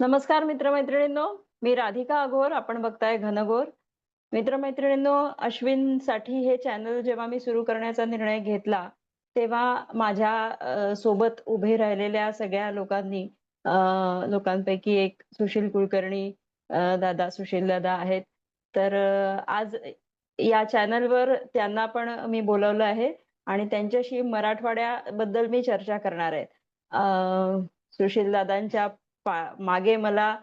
नमस्कार मित्रमैत्रिणींनो मी राधिका अघोर आपण बघताय घनघोर. मित्रमैत्रिणींनो अश्विनसाठी हे चॅनल जेव्हा मी सुरू करण्याचा निर्णय घेतला तेव्हा माझ्या सोबत उभे राहिलेल्या सगळ्या लोकांनी लोकांपैकी एक सुशील कुलकर्णी दादा सुशील दादा आहेत. तर आज या चॅनलवर त्यांना पण मी बोलवलं आहे आणि त्यांच्याशी मराठवाड्याबद्दल मी चर्चा करणार आहे. सुशील दादांच्या मागे मला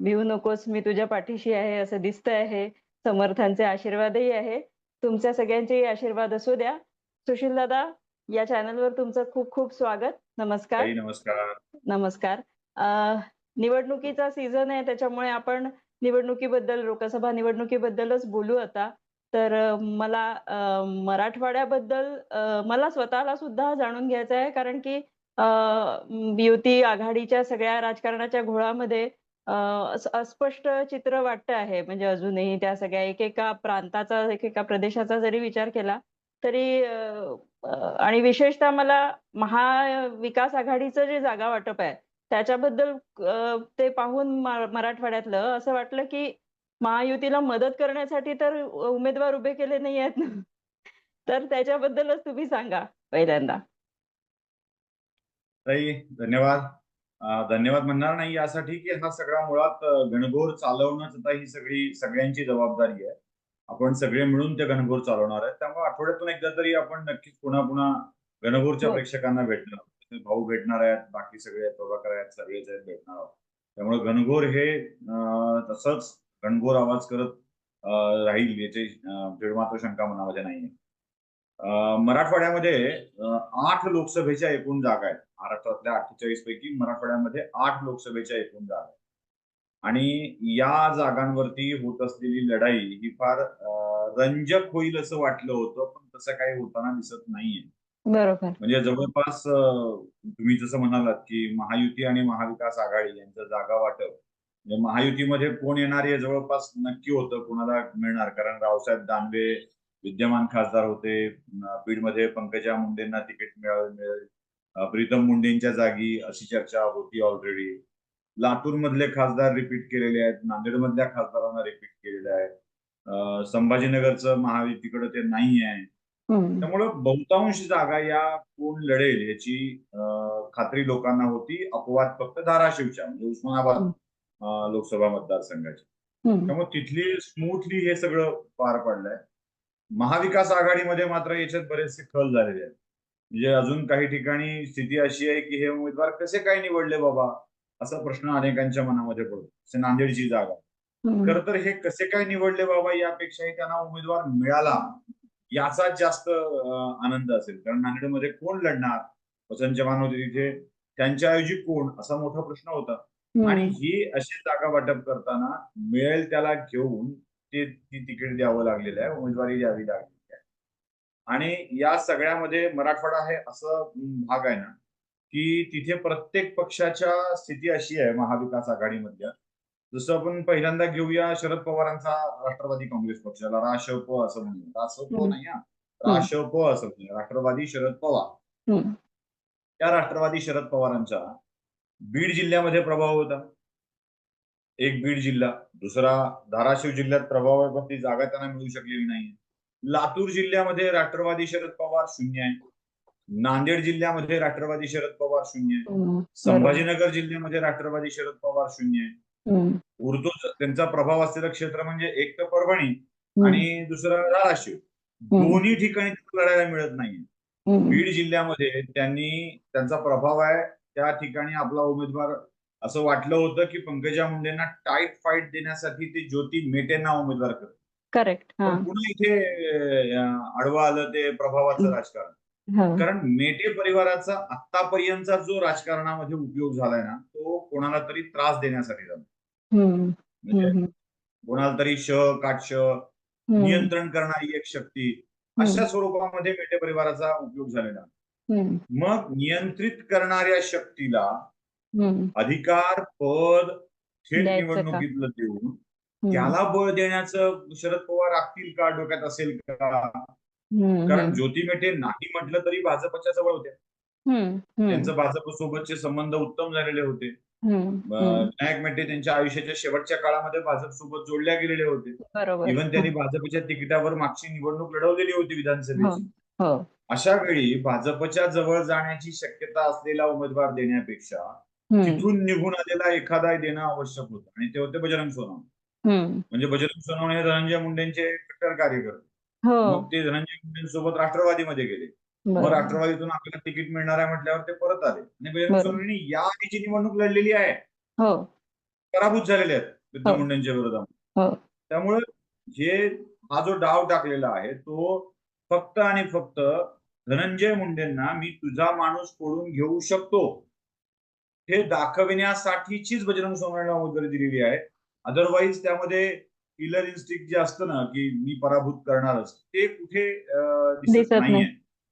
भिवू नकोस मी तुझ्या पाठीशी आहे असं दिसतंय आहे. समर्थांचे आशीर्वादही आहे. तुमच्या सगळ्यांचे आशीर्वाद असू द्या. सुशील दादा या चॅनलवर तुमचं खूप खूप स्वागत. नमस्कार. नमस्कार. नमस्कार. निवडणुकीचा सीझन आहे त्याच्यामुळे आपण निवडणुकीबद्दल लोकसभा निवडणुकीबद्दलच बोलू आता. तर मला मराठवाड्याबद्दल मला स्वतःला सुद्धा जाणून घ्यायचं आहे कारण की युती आघाडीच्या सगळ्या राजकारणाच्या घोळामध्ये अस्पष्ट चित्र वाटत आहे. म्हणजे अजूनही त्या सगळ्या एकेका प्रांताचा एकेका प्रदेशाचा जरी विचार केला तरी आणि विशेषतः मला महाविकास आघाडीचं जे जागा वाटप आहे त्याच्याबद्दल ते पाहून मराठवाड्यातलं असं वाटलं की महायुतीला मदत करण्यासाठी तर उमेदवार उभे केले नाही आहेत ना. तर त्याच्याबद्दलच तुम्ही सांगा पहिल्यांदा. ताई धन्यवाद. धन्यवाद म्हणणार नाही यासाठी की हा सगळा मुळात घनघोर चालवणंच आता ही सगळी सगळ्यांची जबाबदारी आहे. आपण सगळे मिळून ते घनघोर चालवणार आहे त्यामुळे आठवड्यातून एकदा तरी आपण नक्कीच पुन्हा पुन्हा घनघोरच्या हो. प्रेक्षकांना भेटणार आहोत. भाऊ भेटणार आहेत बाकी सगळे प्रभाकर आहेत सगळेच आहेत भेटणार आहोत. त्यामुळे घनघोर हे तसंच घनघोर आवाज करत राहील याची मात्र शंका मनामध्ये नाहीये. मराठवाड्यामध्ये आठ लोकसभेच्या एकूण जागा आहेत. महाराष्ट्रातल्या अठ्ठेचाळीस पैकी मराठवाड्यामध्ये आठ लोकसभेच्या एकूण जागा आहेत. आणि या जागांवरती होत असलेली लढाई ही फार रंजक होईल असं वाटलं होतं पण तसं काही होताना दिसत नाहीये. बरोबर. म्हणजे जवळपास तुम्ही जसं म्हणालात की महायुती आणि महाविकास आघाडी यांचं जागा वाटप म्हणजे महायुतीमध्ये कोण येणार हे जवळपास नक्की होतं कोणाला मिळणार? कारण रावसाहेब दानवे विद्यमान खासदार होते. बीडमध्ये पंकजा मुंडेंना तिकीट मिळालं प्रीतम मुंडेंच्या जागी अशी चर्चा होती ऑलरेडी लातूर मधले खासदार रिपीट केलेले आहेत. नांदेड मधल्या खासदारांना रिपीट केलेले आहे संभाजीनगरचं महायुतीकडे ते नाही आहे. त्यामुळं बहुतांश जागा या कोण लढेल याची खात्री लोकांना होती. अपवाद फक्त धाराशिवच्या म्हणजे उस्मानाबाद लोकसभा मतदारसंघाची. त्यामुळे तिथली स्मूथली हे सगळं पार पडलंय. महाविकास आघाडीमध्ये मात्र याच्यात बरेचसे खल झालेले आहेत. म्हणजे अजून काही ठिकाणी स्थिती अशी आहे की हे उमेदवार कसे काय निवडले बाबा? असा प्रश्न अनेकांच्या मनामध्ये पडतो. जसे नांदेडची जागा. खर तर हे कसे काय निवडले बाबा यापेक्षाही त्यांना उमेदवार मिळाला याचा जास्त आनंद असेल. कारण नांदेडमध्ये कोण लढणार? वसंत चव्हाण होते तिथे. त्यांच्याऐवजी कोण? असा मोठा प्रश्न होता. आणि. ही अशी जागा वाटप करताना मिळेल त्याला घेऊन ते ती तिकीट द्यावं लागलेलं आहे उमेदवारी द्यावी लागलेली आहे. आणि या सगळ्यामध्ये मराठवाडा हे असं भाग आहे ना की तिथे प्रत्येक पक्षाच्या स्थिती अशी आहे महाविकास आघाडीमधल्या. जसं आपण पहिल्यांदा घेऊया शरद पवारांचा राष्ट्रवादी काँग्रेस पक्षाला राशप असं म्हणूया. रासप. नाही हा राशप असं म्हणूया. राष्ट्रवादी शरद पवार. त्या राष्ट्रवादी शरद पवारांचा बीड जिल्ह्यामध्ये प्रभाव होता. एक बीड जिल्हा दुसरा धाराशिव जिल्ह्यात प्रभाव आहे पण ती जागा त्यांना मिळू शकलेली नाही लातूर जिल्ह्यामध्ये राष्ट्रवादी शरद पवार शून्य आहे नांदेड जिल्ह्यामध्ये राष्ट्रवादी शरद पवार शून्य आहे. संभाजीनगर जिल्ह्यामध्ये राष्ट्रवादी शरद पवार शून्य आहे. उर्दू त्यांचा प्रभाव असलेलं क्षेत्र म्हणजे एक तर परभणी. आणि दुसरं धाराशिव दोन्ही ठिकाणी लढायला मिळत नाहीये. बीड जिल्ह्यामध्ये त्यांनी त्यांचा प्रभाव आहे त्या ठिकाणी आपला उमेदवार असं वाटलं होतं की पंकजा मुंडेंना टाईट फाईट देण्यासाठी ते ज्योती मेटेंना उमेदवार करत करेक्ट हा पुन्हा इथे आडवं आलं ते प्रभावाचं. राजकारण हा. कारण मेटे परिवाराचा आतापर्यंतचा जो राजकारणामध्ये उपयोग झालाय ना तो कोणाला तरी त्रास देण्यासाठी झाला. म्हणजे. कोणाला तरी श काटश. नियंत्रण करणारी एक शक्ती अशा स्वरूपामध्ये मेटे परिवाराचा उपयोग झालेला. मग नियंत्रित करणाऱ्या शक्तीला. अधिकार पद थेट? निवडणुकीतलं देऊन. त्याला बळ देण्याचं शरद पवार राखतील का डोक्यात असेल का. कारण ज्योती मेटे नाही म्हटलं तरी भाजपच्या जवळ होत्या. त्यांचं भाजप सोबतचे संबंध उत्तम झालेले होते. विनायक मेटे त्यांच्या आयुष्याच्या शेवटच्या काळामध्ये भाजप सोबत जोडल्या गेलेले होते इव्हन त्यांनी हं. भाजपच्या तिकिटावर मागची निवडणूक लढवलेली होती विधानसभेची हो अशा वेळी भाजपच्या जवळ जाण्याची शक्यता असलेला उमेदवार देण्यापेक्षा तिथून निघून आलेला एखादा देणं आवश्यक होतं. आणि ते होते बजरंग सोनवणे. म्हणजे बजरंग सोनवणे हे धनंजय मुंडेंचे कट्टर कार्यकर्ते. हो. मग ते धनंजय मुंडेंसोबत राष्ट्रवादीमध्ये गेले. मग राष्ट्रवादीतून आपल्याला तिकीट मिळणार आहे म्हटल्यावर ते परत आले. आणि बजरंग. सोनवणे या आधीची निवडणूक लढलेली आहे. हो. पराभूत झालेले आहेत विद्या हो. मुंडेंच्या विरोधात. हो. त्यामुळे हे हा जो डाव टाकलेला आहे तो फक्त आणि फक्त धनंजय मुंडेंना मी तुझा माणूस कोडून घेऊ शकतो. हे दाखविण्यासाठीचीच बजरंग सोनवणेला उमेदवारी दिलेली आहे. अदरवाईज त्यामध्ये किलर इन्स्टिंक्ट जे असतं ना की मी पराभूत करणारच ते कुठे दिसत दिसत नाही. नाहीये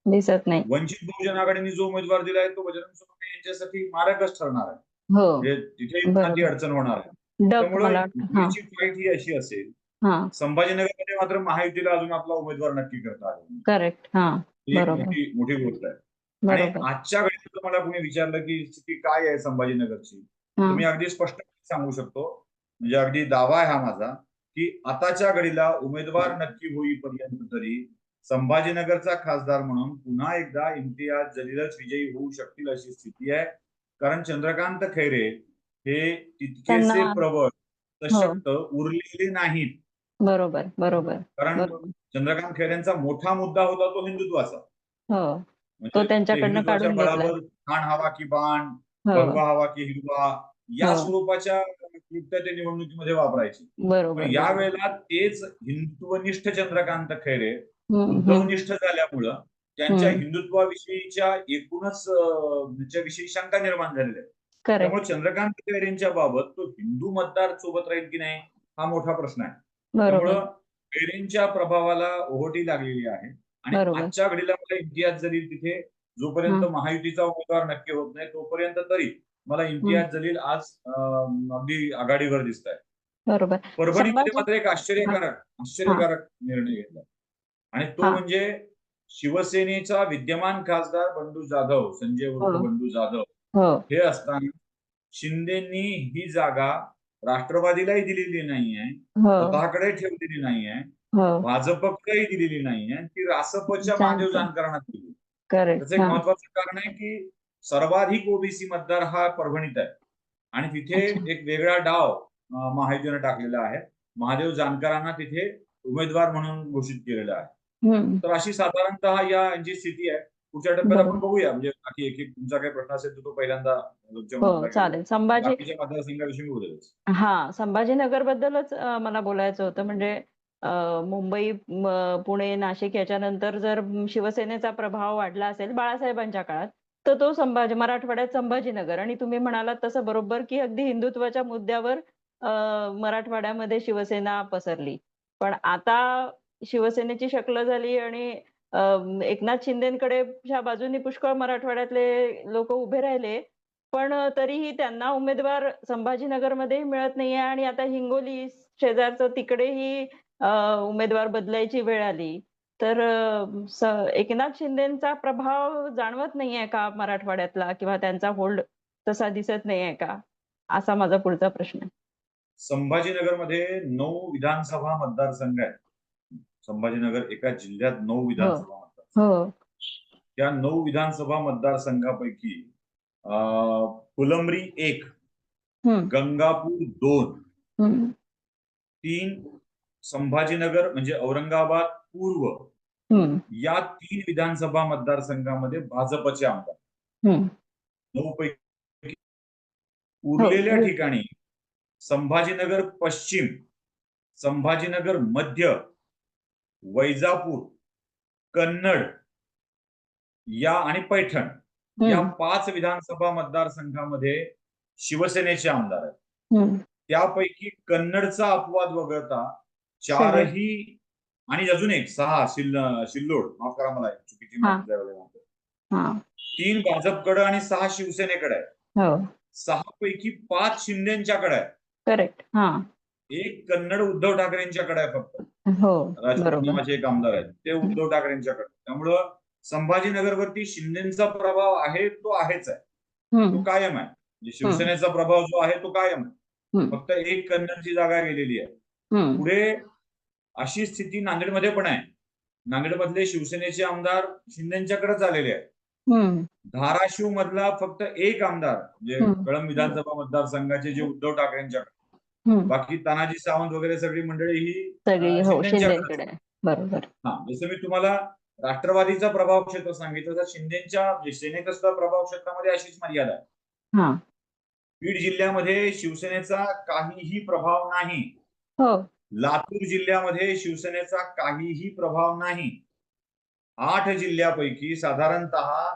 दिसत नाही. वंचित बहुजन आघाडीने जो उमेदवार दिलाय तो बजरंग सोनवणे यांच्यासाठी मारकच ठरणार आहे. हो. म्हणजे तिथे. ती अडचण होणार आहे. त्यामुळे हा. फाईट ही अशी असेल संभाजीनगरमध्ये मात्र महायुतीला अजून आपला उमेदवार नक्की करता आला. करेक्ट. मोठी गोष्ट आहे. आणि आजच्या जर मला कोणी विचारलं की स्थिती काय आहे संभाजीनगरची? हा. तर मी अगदी स्पष्ट सांगू शकतो. म्हणजे अगदी दावा आहे हा माझा की आताच्या घडीला उमेदवार नक्की होईपर्यंत तरी संभाजीनगरचा खासदार म्हणून पुन्हा एकदा इम्तियाज जलीलच विजयी होऊ शकतील अशी स्थिती आहे. कारण चंद्रकांत खैरे हे तितकेसे प्रबळ सशक्त उरलेले नाहीत. बरोबर बरोबर कारण चंद्रकांत खैरेंचा मोठा मुद्दा होता तो हिंदुत्वाचा. हो. तो त्यांच्याकडनं ते हिंदुत्वाच्या काढून ठाण हवा की बाण हो. भगवा हवा की हिरवा या हो. स्वरूपाच्या कृत्य ते निवडणुकीमध्ये वापरायचे. बरोबर. पण या वेळेला तेच हिंदुत्वनिष्ठ चंद्रकांत खैरे. उद्धवनिष्ठ झाल्यामुळं त्यांच्या. हिंदुत्वाविषयीच्या एकूणच त्याच्याविषयी शंका निर्माण झालेल्या त्यामुळे चंद्रकांत खैरेंच्या बाबत तो हिंदू मतदार सोबत राहील की नाही हा मोठा प्रश्न आहे. त्यामुळं खैरेंच्या प्रभावाला ओहोटी लागलेली आहे. आणि. आजच्या घडीला मला इम्तियाज जलील तिथे जोपर्यंत. महायुतीचा उमेदवार नक्की होत नाही तोपर्यंत तरी मला इम्तियाज जलील आज अगदी आघाडीवर दिसत आहे बरोबर परभणीमध्ये मात्र एक आश्चर्यकारक आश्चर्यकारक निर्णय घेतला आणि तो. म्हणजे शिवसेनेचा विद्यमान खासदार बंडू जाधव संजय हो. बंडू जाधव हो हे असताना शिंदेनी ही जागा राष्ट्रवादीलाही दिलेली नाहीये हो स्वतःकडे ठेवलेली नाहीये हो. भाजपकडे दिलेली नाहीये ती रासपच्या. महादेव जानकरांना दिली करेक्ट त्याचं एक हा. महत्वाचं कारण आहे की सर्वाधिक ओबीसी मतदार हा परभणीत आहे. आणि तिथे अच्छा. एक वेगळा डाव अं, महायुतीने टाकलेला आहे. महादेव जानकरांना तिथे उमेदवार म्हणून घोषित केलेला आहे. हम्म. तर अशी साधारणतः या यांची स्थिती आहे. पुढच्या टप्प्यात बरोबर. आपण बघूया. म्हणजे बाकी एक एक तुमचा काही प्रश्न असेल तर तो पहिल्यांदा तुमच्या हो घेऊ. चालेल. संभाजी बाकीच्या मतदारसंघाविषयी मी बोलेलच हा संभाजीनगर बद्दलच मला बोलायचं होतं. म्हणजे मुंबई पुणे नाशिक याच्यानंतर जर शिवसेनेचा प्रभाव वाढला असेल बाळासाहेबांच्या काळात तर तो संभाजी मराठवाड्यात संभाजीनगर. आणि तुम्ही म्हणालात तसं बरोबर की अगदी हिंदुत्वाच्या मुद्द्यावर मराठवाड्यामध्ये शिवसेना पसरली. पण आता शिवसेनेची शक्ल झाली आणि एकनाथ शिंदेकडे ह्या बाजूनी पुष्कळ मराठवाड्यातले लोक उभे राहिले पण तरीही त्यांना उमेदवार संभाजीनगरमध्येही मिळत नाहीये. आणि आता हिंगोली शेजारचं तिकडेही उमेदवार बदलायची वेळ आली तर एकनाथ शिंदेचा प्रभाव जाणवत नाहीये का मराठवाड्यातला किंवा त्यांचा होल्ड तसा दिसत नाहीये का? असा माझा पुढचा प्रश्न. आहे संभाजीनगरमध्ये नऊ विधानसभा मतदारसंघ आहेत. संभाजीनगर एका जिल्ह्यात नऊ विधानसभा मतदार हो. त्या नऊ विधानसभा मतदारसंघापैकी फुलंब्री एक गंगापूर दोन तीन संभाजीनगर म्हणजे औरंगाबाद पूर्व या तीन विधानसभा मतदारसंघामध्ये भाजपचे आमदार. नऊ पैकी उरलेल्या हो. ठिकाणी संभाजीनगर पश्चिम संभाजीनगर मध्य वैजापूर कन्नड या आणि पैठण या पाच विधानसभा मतदारसंघामध्ये शिवसेनेचे आमदार आहेत. त्यापैकी कन्नडचा अपवाद वगळता चारही आणि अजून एक सहा शिल्ल शिल्लोड. माफ करा मला चुकीची तीन भाजपकडे आणि सहा शिवसेनेकडे आहे. हो. सहा पैकी पाच शिंदेच्याकडे आहे. करेक्ट. एक कन्नड उद्धव ठाकरेंच्याकडे आहे फक्त. हो नावाचे एक आमदार आहेत. ते उद्धव ठाकरेंच्याकडे त्यामुळं संभाजीनगरवरती शिंदेचा प्रभाव आहे तो आहेच आहे. तो कायम आहे. म्हणजे शिवसेनेचा प्रभाव जो आहे तो कायम आहे. फक्त एक कन्नडची जागा गेलेली आहे. पुढे अशी स्थिती नांदेडमध्ये पण आहे. नांदेडमधले शिवसेनेचे आमदार शिंदेच्याकडेच आलेले आहेत. धाराशिव मधला फक्त एक आमदार म्हणजे. कळंब विधानसभा मतदारसंघाचे जे उद्धव ठाकरेंच्याकडे. बाकी तानाजी सावंत वगैरे सगळी मंडळी ही हो शिंदेच्याकडे हा जसं मी तुम्हाला राष्ट्रवादीचा प्रभाव क्षेत्र सांगितलं तसं शिंदेच्या म्हणजे सेनेचा सुद्धा प्रभाव क्षेत्रामध्ये अशीच मर्यादा आहे. बीड जिल्ह्यामध्ये शिवसेनेचा काहीही प्रभाव नाही. हो. लातूर जिल्ह्यामध्ये शिवसेनेचा काहीही प्रभाव नाही. आठ जिल्ह्यापैकी साधारणतः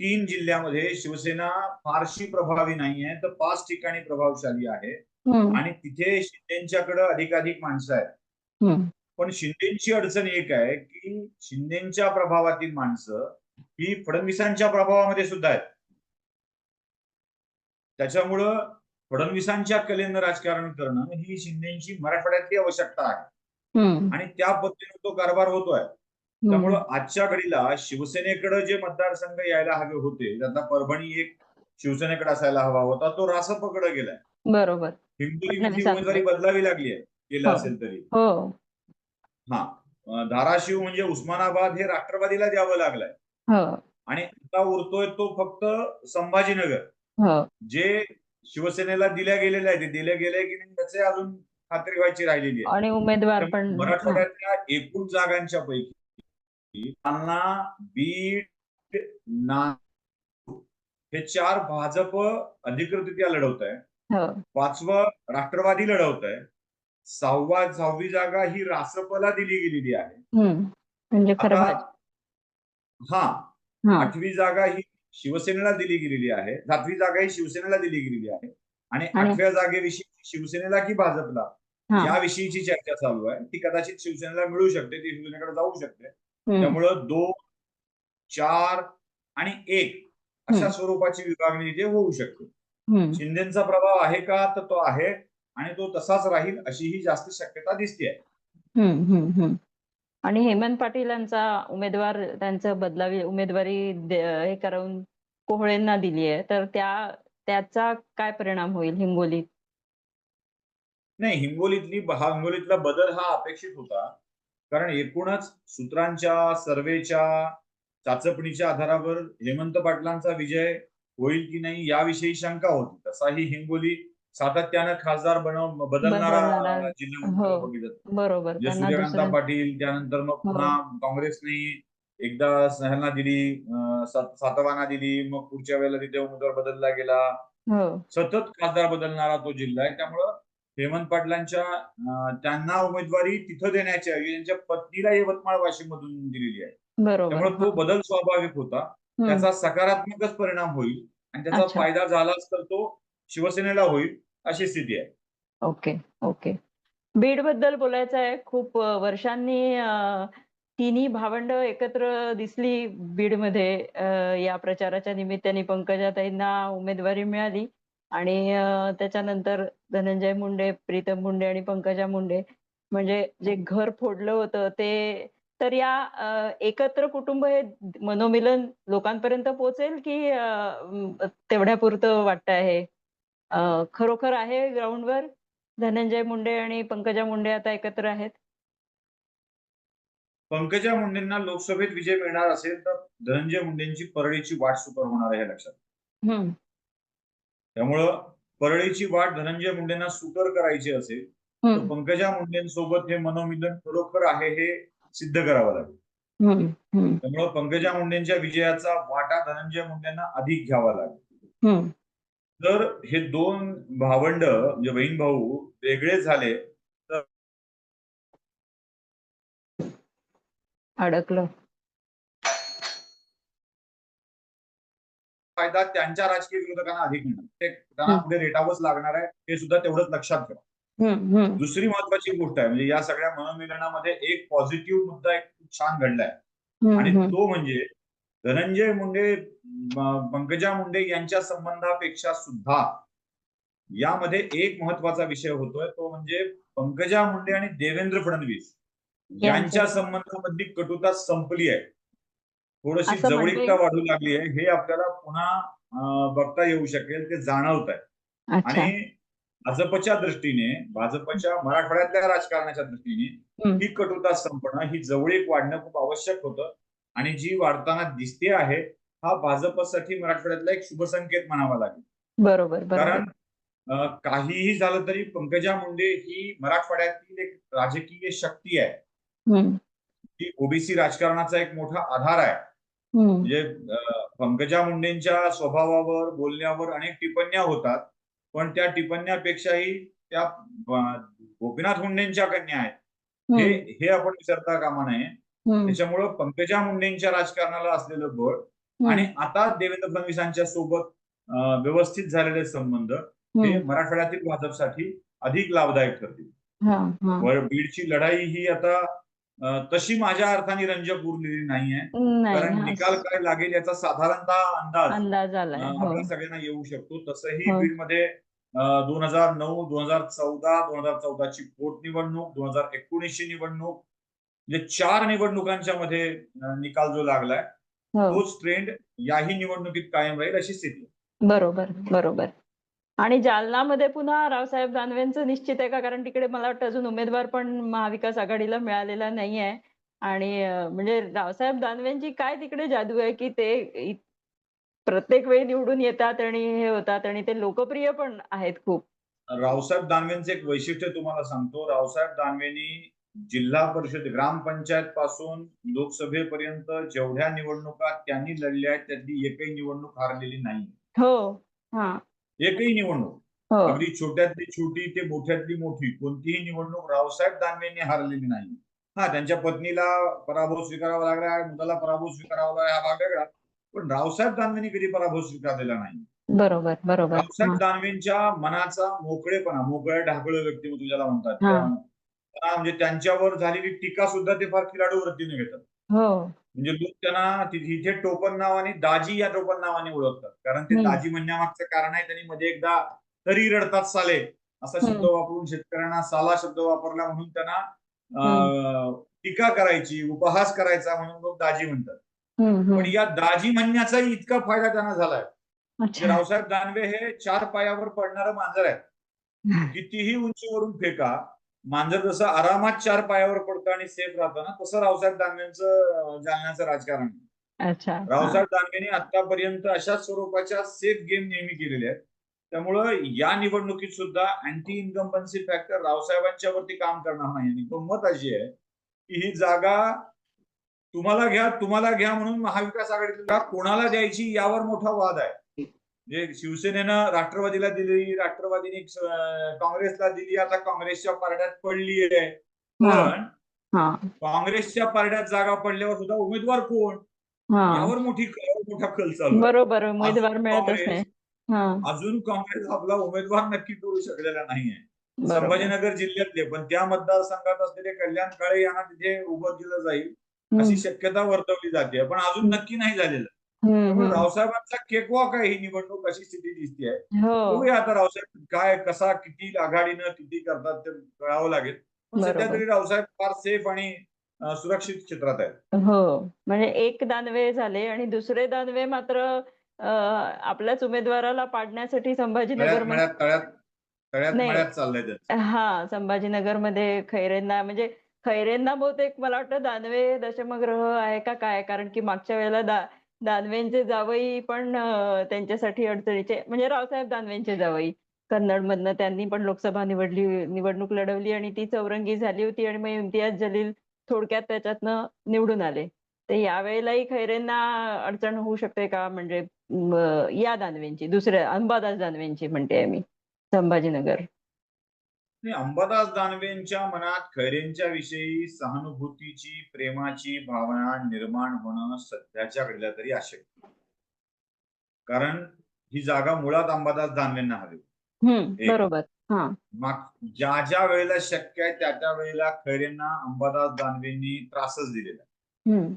तीन जिल्ह्यामध्ये शिवसेना फारशी प्रभावी नाही आहे तर पाच ठिकाणी प्रभावशाली आहे. आणि तिथे शिंदेच्याकडे अधिकाधिक माणसं आहेत. पण शिंदेची अडचण एक आहे की शिंदेच्या प्रभावातील माणसं ही फडणवीसांच्या प्रभावामध्ये सुद्धा आहेत. त्याच्यामुळं फडणवीसांच्या कलेनं राजकारण करणं ही शिंदेची मराठवाड्यातली आवश्यकता आहे. आणि त्या पद्धतीने तो कारभार होतोय. त्यामुळं आजच्या घडीला शिवसेनेकडे जे मतदारसंघ यायला हवे होते त्यातला परभणी एक शिवसेनेकडे असायला हवा होता तो रासपकडे गेलाय. बरोबर. फडणवीसांकडे. उमेदवारी बदलावी लागली आहे केलं हो. असेल तरी. हो. हा. धाराशिव म्हणजे उस्मानाबाद हे राष्ट्रवादीला द्यावं लागलंय. हो. आणि आता उरतोय तो फक्त संभाजीनगर. जे शिवसेनेला दिल्या गेलेल्या आहे ते दिले गेले की नाही त्याचे अजून खात्री व्हायची राहिलेली आहे. आणि उमेदवार पण मराठवाड्यातल्या एकूण जागांच्या पैकी जालना बीड नागपूर हे चार भाजप अधिकृतरित्या लढवत आहे हो. पाचवं राष्ट्रवादी लढवत आहे सहावा सहावी जागा ही रासपला दिली गेलेली आहे. म्हणजे हा. आठवी जागा ही शिवसेनेला दिली गेलेली आहे. सातवी जागा ही शिवसेनेला दिली गेलेली आहे. आणि आठव्या जागेविषयी शिवसेनेला की भाजपला? याविषयीची चर्चा चालू आहे. ती कदाचित शिवसेनेला मिळू शकते ती शिवसेनेकडे जाऊ शकते. त्यामुळं दोन चार आणि एक अशा. स्वरूपाची विभागणी इथे होऊ शकते. शिंदेचा प्रभाव आहे का? तर तो आहे आणि तो तसाच राहील अशी ही जास्त शक्यता दिसते हम्म. आणि हेमंत पाटील यांचा उमेदवार त्यांचं बदलावी उमेदवारी हे करून कोहळेंना दिली आहे. तर त्या त्याचा काय परिणाम होईल हिंगोलीत? नाही हिंगोलीतली हिंगोलीतला बदल हा अपेक्षित होता. कारण एकूणच सूत्रांच्या सर्वेच्या चाचपणीच्या आधारावर हेमंत पाटलांचा विजय होईल की नाही याविषयी शंका होती. तसाही हिंगोली सातत्यानं खासदार बनव बदलणारा जिल्हा हो. बरोबर सूर्यकांता पाटील त्यानंतर मग हो. पुन्हा काँग्रेसने एकदा ह्यांना दिली सातवांना दिली मग पुढच्या वेळेला तिथे उमेदवार बदलला गेला हो सतत खासदार बदलणारा तो जिल्हा आहे त्यामुळं हेमंत पाटलांच्या त्यांना उमेदवारी तिथं देण्याच्या त्यांच्या पत्नीला यवतमाळ वाशिम मधून दिलेली आहे त्यामुळे तो हा. बदल स्वाभाविक होता. त्याचा सकारात्मकच परिणाम होईल आणि त्याचा. फायदा झालाच तर तो शिवसेनेला होईल अशी स्थिती आहे. Okay okay. बीडबद्दल बोलायचं आहे. खूप वर्षांनी तिन्ही भावंड एकत्र दिसली बीडमध्ये. या प्रचाराच्या निमित्ताने पंकजाताईंना उमेदवारी मिळाली. आणि त्याच्यानंतर धनंजय मुंडे प्रीतम मुंडे आणि पंकजा मुंडे. म्हणजे जे घर फोडलं होतं ते तर या एकत्र कुटुंब हे मनोमिलन लोकांपर्यंत पोहोचेल की तेवढ्यापुरतं वाटतं आहे खरोखर आहे ग्राउंडवर? धनंजय मुंडे आणि पंकजा मुंडे आता एकत्र आहेत. पंकजा मुंडेंना लोकसभेत विजय मिळणार असेल तर धनंजय मुंडेंची परळीची वाट सुकर होणार आहे लक्षात त्यामुळं परळीची वाट धनंजय मुंडेंना सुकर करायची असेल तर पंकजा मुंडेंसोबत हे मनोमिलन खरोखर आहे हे सिद्ध करावं लागेल. त्यामुळं पंकजा मुंडेंच्या विजयाचा वाटा धनंजय मुंडेंना अधिक घ्यावा लागेल. तर हे दोन भावंड म्हणजे बहीण भाऊ वेगळे झाले अडकलं. फायदा त्यांच्या राजकीय विरोधकांना अधिक मिळणार. ते त्यांना. पुढे रेटावंच लागणार आहे हे सुद्धा तेवढंच लक्षात ठेवा. हम्म, दुसरी महत्वाची गोष्ट आहे म्हणजे या सगळ्या मनोमिलनामध्ये एक पॉझिटिव्ह मुद्दा एक खूप छान घडलाय. आणि. तो म्हणजे धनंजय मुंडे पंकजा मुंडे यांच्या संबंधापेक्षा सुद्धा यामध्ये एक महत्त्वाचा विषय होतोय तो म्हणजे पंकजा मुंडे आणि देवेंद्र फडणवीस यांच्या संबंधामधली कटुता संपली आहे. थोडीशी म्हणजे- जवळीकता वाढू लागली आहे. हे आपल्याला पुन्हा बघता येऊ शकेल ते जाणवत आहे. आणि भाजपच्या दृष्टीने भाजपच्या मराठवाड्यातल्या राजकारणाच्या दृष्टीने. ही कटुता संपणं ही जवळीक वाढणं खूप आवश्यक होतं. आणि जी वाढताना दिसते आहे हा भाजपसाठी मराठवाड्यातला एक शुभ संकेत म्हणावा लागेल. बरोबर कारण काहीही झालं तरी पंकजा मुंडे ही मराठवाड्यातील एक राजकीय शक्ती आहे. ती ओबीसी राजकारणाचा एक मोठा आधार आहे. म्हणजे पंकजा मुंडेंच्या स्वभावावर बोलण्यावर अनेक टिप्पण्या होतात. पण त्या टिप्पण्यापेक्षाही त्या गोपीनाथ मुंडेंच्या कन्या आहेत. हे हे आपण विसरता कामा नये. हम्म, त्याच्यामुळं पंकजा मुंडेंच्या राजकारणाला असलेलं बळ हम्म, आणि आता देवेंद्र फडणवीसांच्या सोबत अं, व्यवस्थित झालेले संबंध हे हम्म. मराठवाड्यातील भाजपसाठी अधिक लाभदायक ठरतील हा, हा. वर बीडची लढाई ही आता अं, तशी माझ्या अर्थाने रंजक उरलेली नाहीये नाही कारण हा. निकाल काय लागेल याचा साधारणतः अंदाज अंदाज आलाय अं, हो आपल्या सगळ्यांना येऊ शकतो तसंही हो. बीडमध्ये दोन हजार नऊ दोन हजार चौदा दोन हजार चौदाची पोटनिवडणूक दोन हजार एकोणीसची निवडणूक म्हणजे चार निवडणुकांच्या मध्ये निकाल जो लागलाय हो. तोच ट्रेंड याही निवडणुकीत कायम राहील अशी स्थिती. बरोबर बरोबर. आणि जालनामध्ये पुन्हा रावसाहेब दानवेंचं निश्चित आहे का? कारण तिकडे मला वाटतं अजून उमेदवार पण महाविकास आघाडीला मिळालेला नाही आहे आणि म्हणजे रावसाहेब दानवेंची काय तिकडे जादू आहे की ते प्रत्येक वेळी निवडून येतात आणि हे होतात आणि ते लोकप्रिय पण आहेत खूप. रावसाहेब दानवेंचं एक वैशिष्ट्य तुम्हाला सांगतो. रावसाहेब दानवेंनी जिल्हा परिषद ग्रामपंचायत पासून लोकसभेपर्यंत जेवढ्या निवडणुका त्यांनी लढल्या आहेत त्यातली एकही निवडणूक हारलेली नाही. हो एकही निवडणूक. हो. अगदी छोट्यातली छोटी ते मोठ्यातली मोठी कोणतीही निवडणूक रावसाहेब दानवेंनी हारलेली नाही. हा त्यांच्या पत्नीला पराभव स्वीकारावा लागला मुलाला पराभव स्वीकारावा लागला हा भाग वेगळा. पण रावसाहेब दानवेंनी कधी पराभव स्वीकारलेला नाही. बरोबर बरोबर. रावसाहेब दानवेंच्या मनाचा मोकळेपणा मोकळ्या ढाकळं व्यक्तिमत्व ज्याला म्हणतात हा. त्या- म्हणजे त्यांच्यावर झालेली टीका सुद्धा ते फार खिलाडू वृत्तीने घेतात हो म्हणजे लोक त्यांना ति- इथे टोपण नावाने दाजी या टोपण नावाने ओळखतात कारण ते. दाजी म्हणण्यामागचं कारण आहे त्यांनी मध्ये एकदा तरी रडतात साले असा शब्द. वापरून शेतकऱ्यांना साला शब्द वापरला म्हणून त्यांना टीका करायची उपहास करायचा म्हणून लोक दाजी म्हणतात पण. या दाजी म्हणण्याचाही इतका फायदा त्यांना झालाय रावसाहेब दानवे हे चार पायावर पडणारं मांजर आहे कितीही उंचीवरून फेका मांजर जसं आरामात चार पायावर पडतं आणि सेफ राहतं ना तसं रावसाहेब दानवेंचं जालन्याचं राजकारण. अच्छा. रावसाहेब दानवेंनी आतापर्यंत अशा स्वरूपाच्या सेफ गेम नेहमी केलेले आहेत त्यामुळं या निवडणुकीत सुद्धा अँटी इन्कम्बन्सी फॅक्टर रावसाहेबांच्या वरती काम करणार नाही आणि गंमत अशी आहे की ही जागा तुम्हाला घ्या तुम्हाला घ्या म्हणून महाविकास आघाडीला कोणाला द्यायची यावर मोठा वाद आहे म्हणजे शिवसेनेनं राष्ट्रवादीला दिली राष्ट्रवादीने काँग्रेसला दिली आता काँग्रेसच्या पारड्यात पडली आहे. पण हा. काँग्रेसच्या पारड्यात जागा पडल्यावर सुद्धा उमेदवार कोण? यावर मोठी मोठा कल चालू. बरोबर उमेदवार मिळतच काँग्रेस- नाही. हा. अजून काँग्रेस आपला उमेदवार नक्की करू शकलेला नाहीये संभाजीनगर जिल्ह्यातले पण त्या मतदारसंघात असलेले कल्याण काळे यांना तिथे उभं दिलं जाईल अशी शक्यता वर्तवली जाते. पण अजून नक्की नाही झालेलं. त्यामुळे हम्म. रावसाहेबांचा केकवॉक आहे ही निवडणूक अशी स्थिती दिसते हो. बघूया आता रावसाहेब काय कसा किती आघाडीनं किती करतात ते कळावं लागेल. पण सध्या बरोबर. तरी रावसाहेब फार सेफ आणि अं, सुरक्षित क्षेत्रात आहेत. हो. म्हणजे एक दानवे झाले आणि दुसरे दानवे मात्र अं, आपल्याच उमेदवाराला पाडण्यासाठी संभाजीनगर तळ्यात मळ्यात तळ्यात तळ्यात नाही. मळ्यात चाललंय त्यांचं हा संभाजीनगरमध्ये खैरेंना म्हणजे खैरेंना बहुतेक मला वाटतं दानवे दशमग्रह आहे का काय? कारण की मागच्या वेळेला दा दानवेंचे जावई पण त्यांच्यासाठी अडचणीचे म्हणजे रावसाहेब दानवेंचे जावई. कन्नडमधनं त्यांनी पण लोकसभा निवडली निवडणूक लढवली आणि ती चौरंगी झाली होती आणि मग इम्तियाज जलील थोडक्यात त्याच्यातनं निवडून आले. तर यावेळेलाही खैरेंना अडचण होऊ शकते का? म्हणजे या दानवेंची दुसऱ्या अंबादास दानवेंची म्हणते मी संभाजीनगर. अंबादास दानवेंच्या मनात खैरेंच्या विषयी सहानुभूतीची प्रेमाची भावना निर्माण होणं सध्याच्या घडल्या तरी अशक्य कारण ही जागा मुळात अंबादास दानवेंना हवी. बरोबर हा माग ज्या ज्या वेळेला शक्य आहे त्या त्या वेळेला खैरेंना अंबादास दानवेंनी त्रासच दिलेला आहे.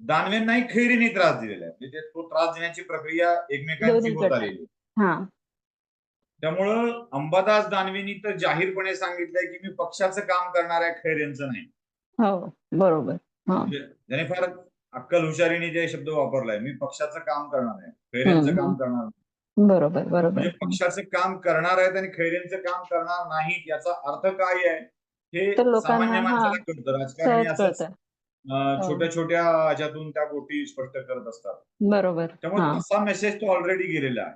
दानवेंनाही खैरेंनी त्रास दिलेला आहे म्हणजे ते- त्रास देण्याची प्रक्रिया एकमेकांची होत. आलेली. हा त्यामुळं अंबादास दानवेंनी तर जाहीरपणे सांगितलंय की मी पक्षाचं काम करणार आहे खैरेंचं नाही. हो बरोबर. हा. म्हणजे त्याने फार अक्कल हुशारीने जे शब्द वापरलाय मी पक्षाचं काम करणार आहे खैरेंचं हम्म, काम. करणार नाही. बरोबर बरोबर. म्हणजे पक्षाचं काम करणार आहेत आणि खैरेंचं काम करणार नाहीत याचा अर्थ काय आहे हे सामान्य माणसाला कळतं. राजकारणी हो. छोट्या छोट्या ह्याच्यातून त्या गोष्टी स्पष्ट करत असतात. बरोबर. त्यामुळे तसा मेसेज तो ऑलरेडी गेलेला आहे.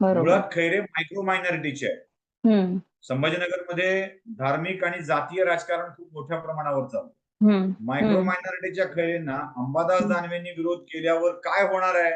बरोबर. मुळात खैरे मायक्रो मायनॉरिटीचे आहे संभाजीनगरमध्ये धार्मिक आणि जातीय राजकारण खूप मोठ्या प्रमाणावर चालतं मायक्रो. मायनॉरिटीच्या खैरेंना अंबादास दानवेंनी विरोध केल्यावर काय होणार आहे?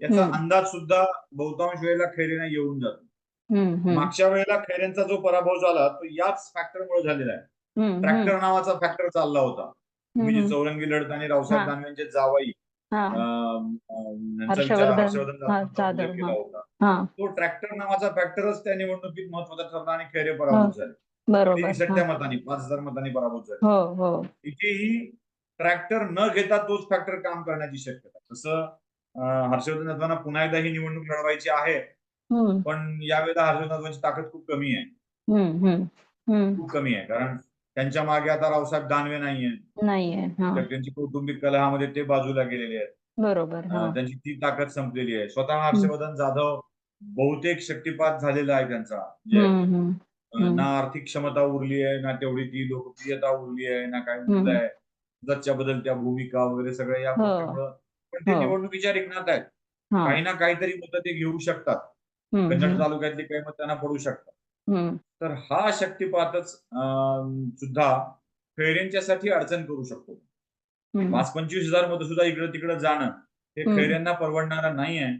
याचा. अंदाज सुद्धा बहुतांश वेळेला खैरेंना येऊन जातो. मागच्या वेळेला खैरेंचा जो पराभव झाला तो याच फॅक्टरमुळे झालेला आहे. ट्रॅक्टर नावाचा फॅक्टर चालला होता. तुम्ही जी हम्म. चौरंगी लढत आणि रावसाहेब हा. दानवेंचे जावाई हर्षवर्धन, हर्षवर्धन हा, जाधवांचा उल्लेख जाधव, केला हा. होता. हा. तो ट्रॅक्टर नावाचा फॅक्टरच त्या निवडणुकीत महत्त्वाचा ठरला आणि खैरे पराभूत झाले. बरोबर. मतांनी पाच हजार मतांनी पराभूत झाले. हो हो. इथेही ट्रॅक्टर न घेता तोच फॅक्टर काम करण्याची शक्यता. तसं हर्षवर्धन जाधवांना पुन्हा एकदा ही निवडणूक लढवायची आहे. पण यावेळेला हर्षवर्धन जाधवांची ताकद खूप कमी आहे. खूप कमी आहे. कारण त्यांच्या मागे आता रावसाहेब दानवे नाहीये. नाहीये हा. तर त्यांची कौटुंबिक कलहामध्ये ते बाजूला गेलेले आहेत. बरोबर हा. अं, त्यांची ती ताकद संपलेली आहे. स्वतः हर्षवर्धन जाधव बहुतेक शक्तिपात झालेला आहे त्यांचा. म्हणजे हम्म हम्म अं, हम्म. ना आर्थिक क्षमता उरली आहे ना तेवढी ती लोकप्रियता उरली आहे ना काय हम्म. आहे जगच्या बदलत्या भूमिका वगैरे सगळ्या या हो. गोष्टीमुळं. पण ते हो. निवडणुकीच्या रिंगणात आहेत. हा. काही ना काहीतरी मतं ते घेऊ शकतात. हम्म कन्नड तालुक्यातली काही मत त्यांना पडू शकतात. तर हा शक्तिपातच सुद्धा खैरेंच्यासाठी अडचण करू शकतो. पाच पंचवीस हजार मतं सुद्धा इकडे तिकडे जाणं हे. खैरेंना परवडणारं नाही आहे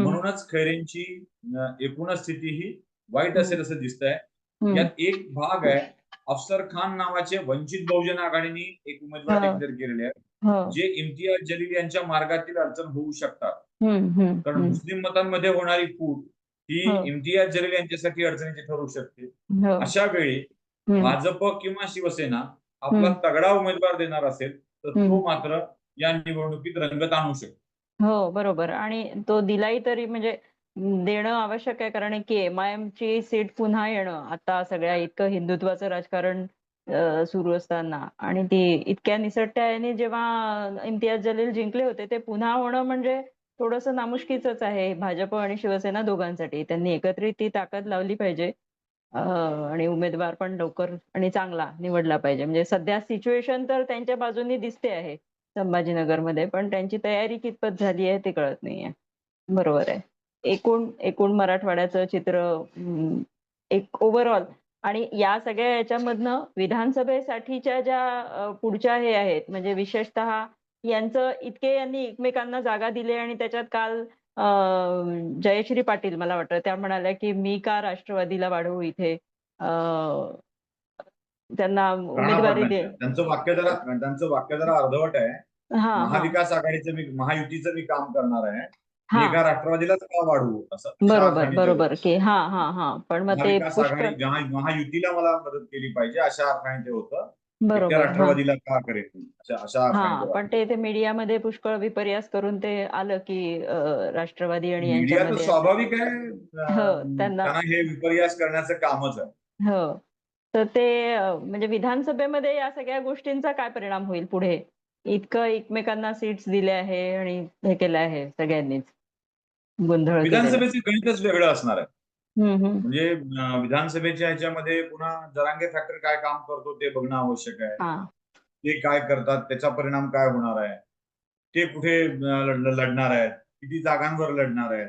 म्हणूनच खैरेंची अं, एकूणच स्थिती ही वाईट असेल असं दिसतंय. हम्म. यात एक भाग आहे अफसर खान नावाचे वंचित बहुजन आघाडीने एक उमेदवार. डिक्लेअर केलेले आहे हो. जे इम्तियाज जलील यांच्या मार्गातील अडचण होऊ शकतात. कारण मुस्लिम मतांमध्ये होणारी फूट ही. इम्तियाज जलील यांच्यासाठी अडचणीची ठरू शकते. अशा वेळी भाजप किंवा शिवसेना आपला. तगडा उमेदवार देणार असेल तर तो. मात्र या निवडणुकीत रंगत आणू शकतो. हो बरोबर. आणि तो दिलाही तरी म्हणजे देणं आवश्यक आहे कारण की एम आय एम ची सीट पुन्हा येणं. आता सगळ्या इतकं हिंदुत्वाचं राजकारण सुरू असताना. आणि ती इतक्या निसटत्याने जेव्हा इम्तियाज जलील जिंकले होते ते पुन्हा होणं म्हणजे थोडंसं नामुष्कीचंच आहे. भाजप आणि शिवसेना दोघांसाठी. त्यांनी एकत्रित ती ताकद लावली पाहिजे. आणि उमेदवार पण लवकर आणि चांगला निवडला पाहिजे. म्हणजे सध्या सिच्युएशन तर त्यांच्या बाजूनी दिसते आहे संभाजीनगरमध्ये पण त्यांची तयारी कितपत झाली आहे ते कळत नाहीये. बरोबर आहे. एकूण एकूण मराठवाड्याचं चित्र एक ओव्हरऑल आणि या सगळ्या याच्यामधनं विधानसभेसाठीच्या ज्या पुढच्या हे आहेत म्हणजे विशेषतः यांचं इतके यांनी एकमेकांना जागा दिली आणि त्याच्यात काल जयश्री पाटील मला वाटतं त्या म्हणाल्या की मी का राष्ट्रवादीला वाढवू इथे? त्यांना उमेदवारी दे. पाटलांच्या. त्यांचं वाक्य जरा त्यांचं वाक्य जरा अर्धवट आहे. महाविकास आघाडीचं मी महायुतीचं मी काम करणार आहे. हा. एका राष्ट्रवादीलाच का वाढवू? असं. बरोबर बरोबर. की हा हा हा. पण मग ते महायुतीला मला मदत केली पाहिजे अशा अर्थाने ते होतं. बरोबर राष्ट्रवादीला का करेल अशा पण ते मीडियामध्ये पुष्कळ विपर्यास करून ते आलं की राष्ट्रवादी आणि स्वाभाविक आहे. हो, त्यांना- हे विपर्यास करण्याचं कामच आहे. हो. तर ते म्हणजे विधानसभेमध्ये या सगळ्या गोष्टींचा काय परिणाम होईल पुढे? इतकं एकमेकांना सीट्स दिले आहे आणि हे केलं आहे सगळ्यांनीच. गोंधळ. विधानसभेचं गणितच वेगळं असणार आहे. हम्म हम्म. म्हणजे अं, विधानसभेच्या ह्याच्यामध्ये पुन्हा जरांगे फॅक्टर काय काम करतो ते बघणं आवश्यक आहे. हा. ते काय करतात त्याचा परिणाम काय होणार आहे? ते कुठे अं, लढ- लढणार आहेत? किती जागांवर लढणार आहेत?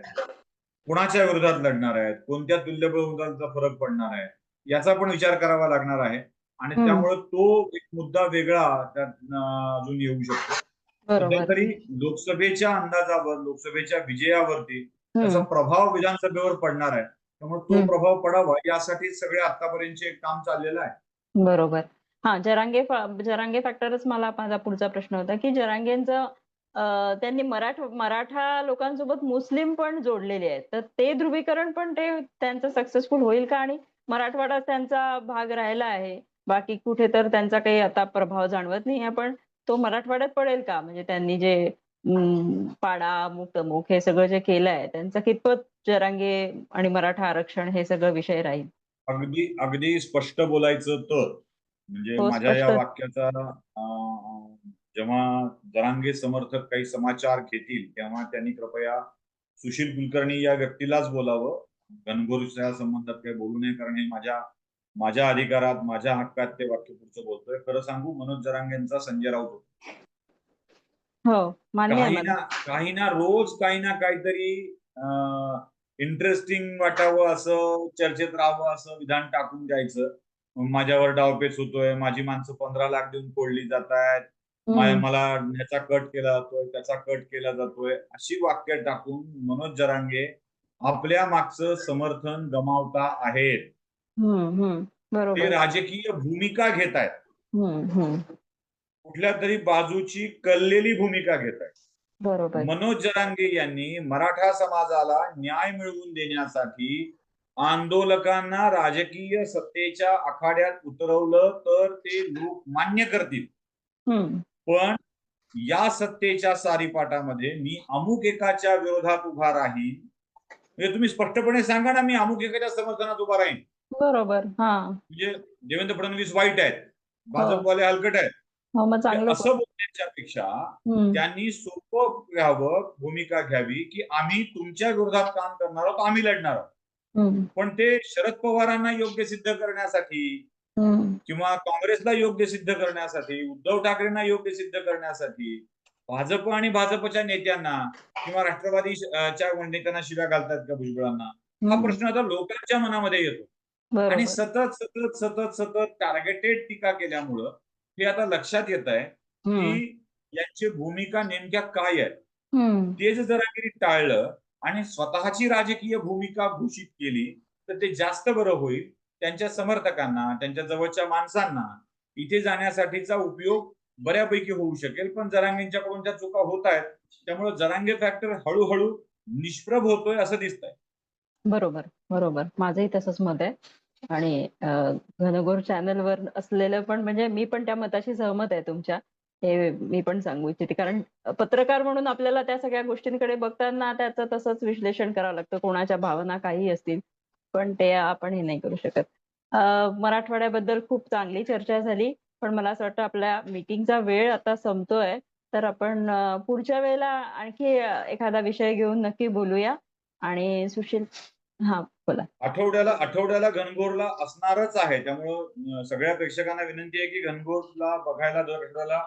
कुणाच्या विरोधात लढणार आहेत? कोणत्या तुल्यबळ उमेदवारांचा फरक पडणार आहे? याचा पण विचार करावा लागणार आहे. आणि हम्म. त्यामुळे तो एक मुद्दा वेगळा त्यात अं, अजून येऊ शकतो. सध्या बरोबर. तरी लोकसभेच्या अंदाजावर लोकसभेच्या विजयावरती त्याचा हम्म प्रभाव विधानसभेवर पडणार आहे. त्यामुळे तो. प्रभाव पडावा यासाठी सगळे आतापर्यंतचे काम चाललेलं आहे. बरोबर. हा जरांगे जरांगे फॅक्टरच मला माझा पुढचा प्रश्न होता की जरांगेंचं त्यांनी मराठ मराठा लोकांसोबत मुस्लिम पण जोडलेले आहेत. तर ते ध्रुवीकरण पण ते त्यांचं सक्सेसफुल होईल का? आणि मराठवाडा त्यांचा भाग राहिला आहे. बाकी कुठे तर त्यांचा काही आता प्रभाव जाणवत नाही पण तो मराठवाड्यात पडेल का? म्हणजे त्यांनी जे पाडा अमुक तमुक हे सगळं जे केलं आहे त्यांचं कितपत जरांगे आणि मराठा आरक्षण हे सगळं विषय राहील अगदी अगदी स्पष्ट बोलायचं तर म्हणजे हो, माझ्या या. वाक्याचा जेव्हा जरांगे समर्थक काही समाचार घेतील तेव्हा त्यांनी कृपया सुशील कुलकर्णी या व्यक्तीलाच बोलावं घनघोरच्या संबंधात काही बोलू नये कारण हे माझ्या माझ्या अधिकारात माझ्या हक्कात ते वाक्य पुढचं बोलतोय खरं सांगू मनोज जरांगेंचा संजय राऊत होता. हो मान्य आहे काही मला ना काही ना रोज काही ना काहीतरी इंटरेस्टिंग वाटावं असं चर्चेत राहावं असं विधान टाकून द्यायचं माझ्यावर डावपेच होतोय माझी माणसं पंधरा लाख देऊन फोडली जात आहेत हम्म. मला ह्याचा कट केला जातोय त्याचा कट केला जातोय. अशी वाक्य टाकून मनोज जरांगे आपल्या मागचं समर्थन गमावता आहेत. हम्म, हम्म. ते बरोबर राजकीय भूमिका घेत आहेत हम्म, हम्म. कुठल्या तरी बाजूची कललेली भूमिका घेत बरोबर. मनोज जरांगे यांनी मराठा समाजाला न्याय मिळवून देण्यासाठी आंदोलकांना राजकीय सत्तेच्या आखाड्यात उतरवलं तर ते लोक मान्य करतील. पण या सत्तेच्या सारीपाटामध्ये मी अमुक एकाच्या विरोधात उभा राहीन. म्हणजे तुम्ही स्पष्टपणे सांगा ना मी अमुक एकाच्या समर्थनात उभा राहीन. बरोबर हा. म्हणजे देवेंद्र फडणवीस वाईट आहेत. भाजपवाले हलकट आहेत. हो मग चांगलं असं बोलण्याच्या पेक्षा त्यांनी सोपं घ्यावं भूमिका घ्यावी की आम्ही तुमच्या विरोधात काम करणार आहोत आम्ही लढणार आहोत. पण ते शरद पवारांना योग्य सिद्ध करण्यासाठी. किंवा काँग्रेसला योग्य सिद्ध करण्यासाठी उद्धव ठाकरेंना योग्य सिद्ध करण्यासाठी भाजप आणि भाजपच्या नेत्यांना किंवा राष्ट्रवादी श- अं, च्या नेत्यांना शिव्या घालतात का भुजबळांना? हा. प्रश्न आता लोकांच्या मनामध्ये येतो. आणि सतत सतत सतत सतत टार्गेटेड टीका केल्यामुळं हे आता लक्षात येत आहे की यांची भूमिका नेमक्या काय आहे? हम्म. ते जर जरांगिरी टाळलं आणि स्वतःची राजकीय भूमिका घोषित केली तर ते जास्त बरं होईल. त्यांच्या समर्थकांना त्यांच्या जवळच्या माणसांना इथे जाण्यासाठीचा उपयोग बऱ्यापैकी होऊ शकेल. पण जरांगेंच्याकडून त्या चुका होत आहेत त्यामुळे जरांगे फॅक्टर हळूहळू निष्प्रभ होतोय असं दिसतंय. बरोबर बरोबर. माझंही तसंच मत आहे. आणि अं, घनघोर चॅनलवर असलेलं पण म्हणजे मी पण त्या मताशी सहमत आहे तुमच्या. हे मी पण सांगू इच्छिते. कारण पत्रकार म्हणून आपल्याला त्या सगळ्या गोष्टींकडे बघताना त्याचं तसंच विश्लेषण करावं लागतं. कोणाच्या भावना काही असतील पण ते आपण हे नाही करू शकत. मराठवाड्याबद्दल खूप चांगली चर्चा झाली. पण मला असं वाटतं आपल्या मीटिंगचा वेळ आता संपतोय. तर आपण पुढच्या वेळेला आणखी एखादा विषय घेऊन नक्की बोलूया. आणि सुशील हा. बोला आठवड्याला आठवड्याला घनघोरला असणारच आहे. त्यामुळं सगळ्या प्रेक्षकांना विनंती आहे की घनघोरला बघायला दर आठवड्याला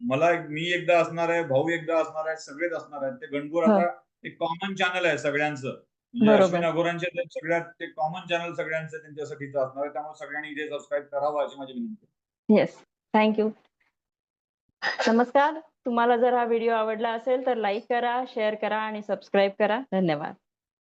मला मी एकदा असणार आहे भाऊ एकदा असणार आहे सगळेच असणार आहेत. ते घनघोर हो. आता एक कॉमन चॅनल आहे सगळ्यांचं. म्हणजे. अश्विन अघोरांचे सगळ्यात ते कॉमन चॅनल सगळ्यांचं त्यांच्यासाठीच असणार आहे. त्यामुळे सगळ्यांनी इथे सबस्क्राईब करावं अशी माझी विनंती. येस थँक्यू नमस्कार. तुम्हाला जर हा व्हिडिओ आवडला असेल तर लाईक करा शेअर करा आणि सबस्क्राईब करा. धन्यवाद.